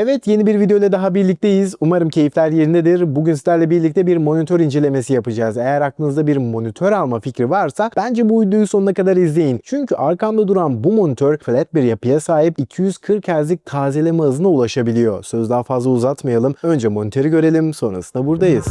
Evet yeni bir video ile daha birlikteyiz. Umarım keyifler yerindedir. Bugün sizlerle birlikte bir monitör incelemesi yapacağız. Eğer aklınızda bir monitör alma fikri varsa bence bu videoyu sonuna kadar izleyin. Çünkü arkamda duran bu monitör flat bir yapıya sahip 240 Hz'lik tazeleme hızına ulaşabiliyor. Söz daha fazla uzatmayalım. Önce monitörü görelim sonrasında buradayız.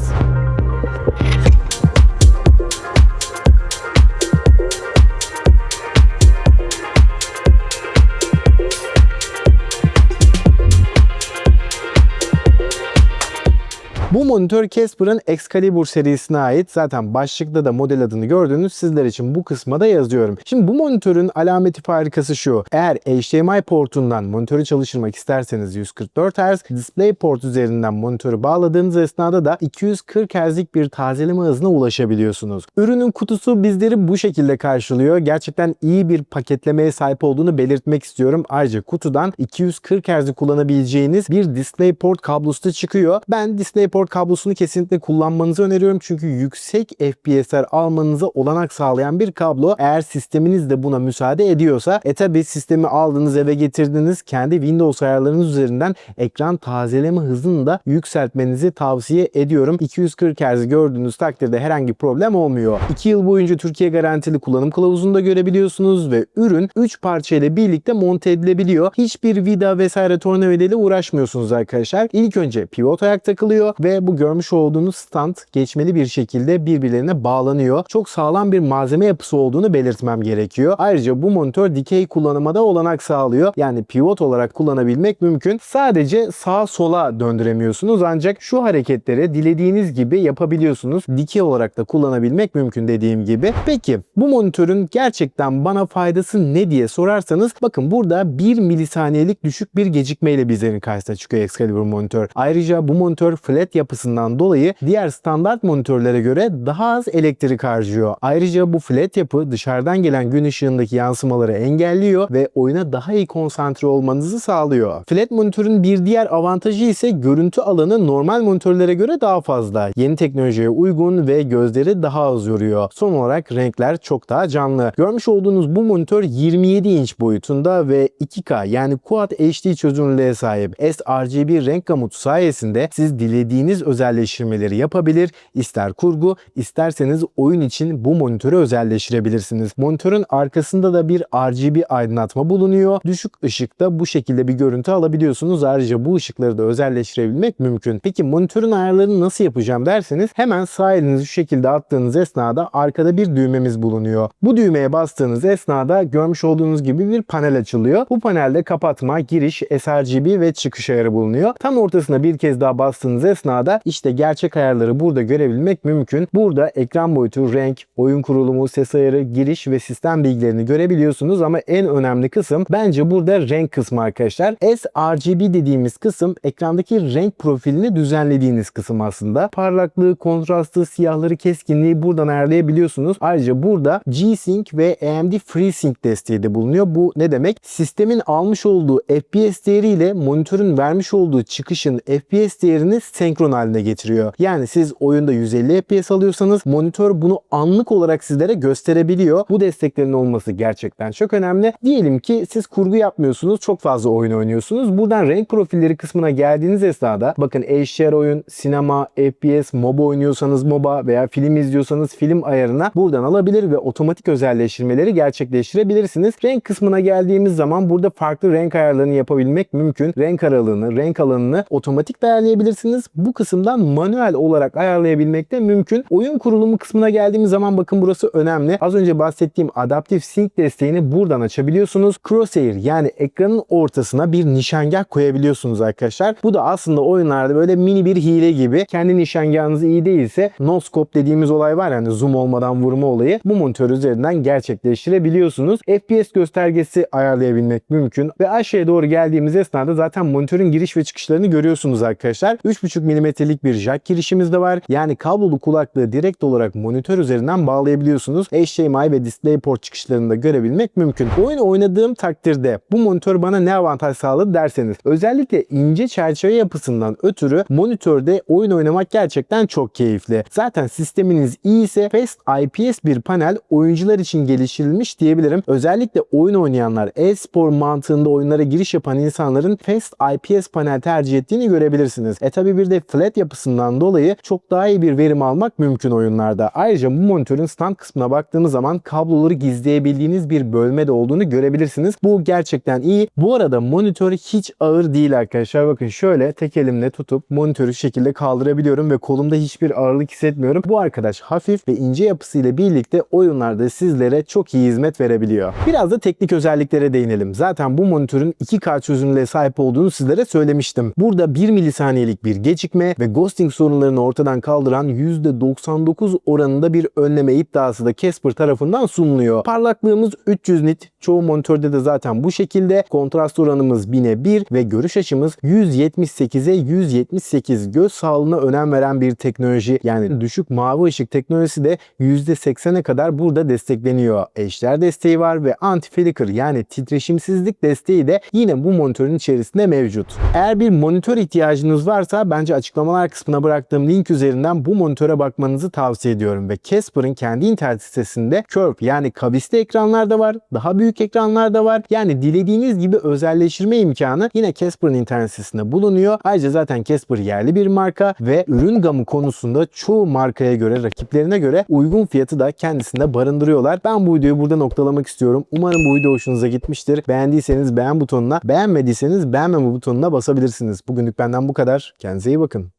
Bu monitör Casper'ın Excalibur serisine ait. Zaten başlıkta da model adını gördüğünüz sizler için bu kısma da yazıyorum. Şimdi bu monitörün alameti farikası şu. Eğer HDMI portundan monitörü çalıştırmak isterseniz 144 Hz, DisplayPort üzerinden monitörü bağladığınız esnada da 240 Hz'lik bir tazeleme hızına ulaşabiliyorsunuz. Ürünün kutusu bizleri bu şekilde karşılıyor. Gerçekten iyi bir paketlemeye sahip olduğunu belirtmek istiyorum. Ayrıca kutudan 240 Hz'i kullanabileceğiniz bir DisplayPort kablosu da çıkıyor. Ben DisplayPort kablosunu kesinlikle kullanmanızı öneriyorum. Çünkü yüksek FPS'ler almanıza olanak sağlayan bir kablo. Eğer sisteminiz de buna müsaade ediyorsa e tabi sistemi aldınız eve getirdiniz. Kendi Windows ayarlarınız üzerinden ekran tazeleme hızını da yükseltmenizi tavsiye ediyorum. 240 Hz gördüğünüz takdirde herhangi problem olmuyor. 2 yıl boyunca Türkiye garantili kullanım kılavuzunu da görebiliyorsunuz ve ürün 3 parça ile birlikte monte edilebiliyor. Hiçbir vida vesaire tornavida ile uğraşmıyorsunuz arkadaşlar. İlk önce pivot ayak takılıyor ve bu görmüş olduğunuz stand geçmeli bir şekilde birbirlerine bağlanıyor. Çok sağlam bir malzeme yapısı olduğunu belirtmem gerekiyor. Ayrıca bu monitör dikey kullanıma da olanak sağlıyor. Yani pivot olarak kullanabilmek mümkün. Sadece sağa sola döndüremiyorsunuz ancak şu hareketleri dilediğiniz gibi yapabiliyorsunuz. Dikey olarak da kullanabilmek mümkün dediğim gibi. Peki bu monitörün gerçekten bana faydası ne diye sorarsanız bakın burada 1 milisaniyelik düşük bir gecikmeyle bizlerin karşısına çıkıyor Excalibur monitör. Ayrıca bu monitör flat yapısından dolayı diğer standart monitörlere göre daha az elektrik harcıyor. Ayrıca bu flat yapı dışarıdan gelen gün ışığındaki yansımaları engelliyor ve oyuna daha iyi konsantre olmanızı sağlıyor. Flat monitörün bir diğer avantajı ise görüntü alanı normal monitörlere göre daha fazla. Yeni teknolojiye uygun ve gözleri daha az yoruyor. Son olarak renkler çok daha canlı. Görmüş olduğunuz bu monitör 27 inç boyutunda ve 2K yani Quad HD çözünürlüğe sahip. sRGB renk gamutu sayesinde siz dilediğiniz özelleştirmeleri yapabilir. İster kurgu, isterseniz oyun için bu monitörü özelleştirebilirsiniz. Monitörün arkasında da bir RGB aydınlatma bulunuyor. Düşük ışıkta bu şekilde bir görüntü alabiliyorsunuz. Ayrıca bu ışıkları da özelleştirebilmek mümkün. Peki monitörün ayarlarını nasıl yapacağım derseniz hemen sağ elinizi şu şekilde attığınız esnada arkada bir düğmemiz bulunuyor. Bu düğmeye bastığınız esnada görmüş olduğunuz gibi bir panel açılıyor. Bu panelde kapatma, giriş, sRGB ve çıkış ayarı bulunuyor. Tam ortasına bir kez daha bastığınız esnada işte gerçek ayarları burada görebilmek mümkün. Burada ekran boyutu, renk, oyun kurulumu, ses ayarı, giriş ve sistem bilgilerini görebiliyorsunuz ama en önemli kısım bence burada renk kısmı arkadaşlar. sRGB dediğimiz kısım ekrandaki renk profilini düzenlediğiniz kısım aslında. Parlaklığı, kontrastı, siyahları, keskinliği buradan ayarlayabiliyorsunuz. Ayrıca burada G-Sync ve AMD FreeSync desteği de bulunuyor. Bu ne demek? Sistemin almış olduğu FPS değeriyle monitörün vermiş olduğu çıkışın FPS değerini senkron haline getiriyor. Yani siz oyunda 150 FPS alıyorsanız monitör bunu anlık olarak sizlere gösterebiliyor. Bu desteklerin olması gerçekten çok önemli. Diyelim ki siz kurgu yapmıyorsunuz, çok fazla oyun oynuyorsunuz. Buradan renk profilleri kısmına geldiğiniz esnada bakın HDR oyun, sinema, FPS, MOBA oynuyorsanız MOBA veya film izliyorsanız film ayarına buradan alabilir ve otomatik özelleştirmeleri gerçekleştirebilirsiniz. Renk kısmına geldiğimiz zaman burada farklı renk ayarlarını yapabilmek mümkün. Renk aralığını, renk alanını otomatik ayarlayabilirsiniz. Bu kısımdan manuel olarak ayarlayabilmek de mümkün. Oyun kurulumu kısmına geldiğimiz zaman bakın burası önemli. Az önce bahsettiğim adaptif sync desteğini buradan açabiliyorsunuz. Crosshair yani ekranın ortasına bir nişangah koyabiliyorsunuz arkadaşlar. Bu da aslında oyunlarda böyle mini bir hile gibi. Kendi nişangahınız iyi değilse no scope dediğimiz olay var yani zoom olmadan vurma olayı. Bu monitör üzerinden gerçekleştirebiliyorsunuz. FPS göstergesi ayarlayabilmek mümkün ve aşağıya doğru geldiğimiz esnada zaten monitörün giriş ve çıkışlarını görüyorsunuz arkadaşlar. 3.5 mm'lik bir jack girişimiz de var. Yani kablolu kulaklığı direkt olarak monitör üzerinden bağlayabiliyorsunuz. HDMI ve DisplayPort çıkışlarını da görebilmek mümkün. Oyun oynadığım takdirde bu monitör bana ne avantaj sağladı derseniz özellikle ince çerçeve yapısından ötürü monitörde oyun oynamak gerçekten çok keyifli. Zaten sisteminiz iyi ise Fast IPS bir panel oyuncular için geliştirilmiş diyebilirim. Özellikle oyun oynayanlar, e-spor mantığında oyunlara giriş yapan insanların Fast IPS panel tercih ettiğini görebilirsiniz. E tabi bir de flat yapısından dolayı çok daha iyi bir verim almak mümkün oyunlarda. Ayrıca bu monitörün stand kısmına baktığımız zaman kabloları gizleyebildiğiniz bir bölme de olduğunu görebilirsiniz. Bu gerçekten iyi. Bu arada monitör hiç ağır değil arkadaşlar. Bakın şöyle tek elimle tutup monitörü şu şekilde kaldırabiliyorum ve kolumda hiçbir ağırlık hissetmiyorum. Bu arkadaş hafif ve ince yapısıyla birlikte oyunlarda sizlere çok iyi hizmet verebiliyor. Biraz da teknik özelliklere değinelim. Zaten bu monitörün 2K çözünürlüğe sahip olduğunu sizlere söylemiştim. Burada 1 milisaniyelik bir gecikme ve ghosting sorunlarını ortadan kaldıran %99 oranında bir önleme iddiası da Casper tarafından sunuluyor. Parlaklığımız 300 nit. Çoğu monitörde de zaten bu şekilde. Kontrast oranımız 1000'e 1 ve görüş açımız 178'e 178 göz sağlığına önem veren bir teknoloji. Yani düşük mavi ışık teknolojisi de %80'e kadar burada destekleniyor. HDR desteği var ve anti-flicker yani titreşimsizlik desteği de yine bu monitörün içerisinde mevcut. Eğer bir monitör ihtiyacınız varsa bence açıklamalar kısmına bıraktığım link üzerinden bu monitöre bakmanızı tavsiye ediyorum ve Casper'ın kendi internet sitesinde Curve yani kavisli ekranlar da var, daha büyük ekranlar da var. Yani dilediğiniz gibi özelleştirme imkanı yine Casper'ın internet sitesinde bulunuyor. Ayrıca zaten Casper yerli bir marka ve ürün gamı konusunda çoğu markaya göre, rakiplerine göre uygun fiyatı da kendisinde barındırıyorlar. Ben bu videoyu burada noktalamak istiyorum. Umarım bu video hoşunuza gitmiştir. Beğendiyseniz beğen butonuna, beğenmediyseniz beğenmeme butonuna basabilirsiniz. Bugünlük benden bu kadar. Kendinize iyi bakın.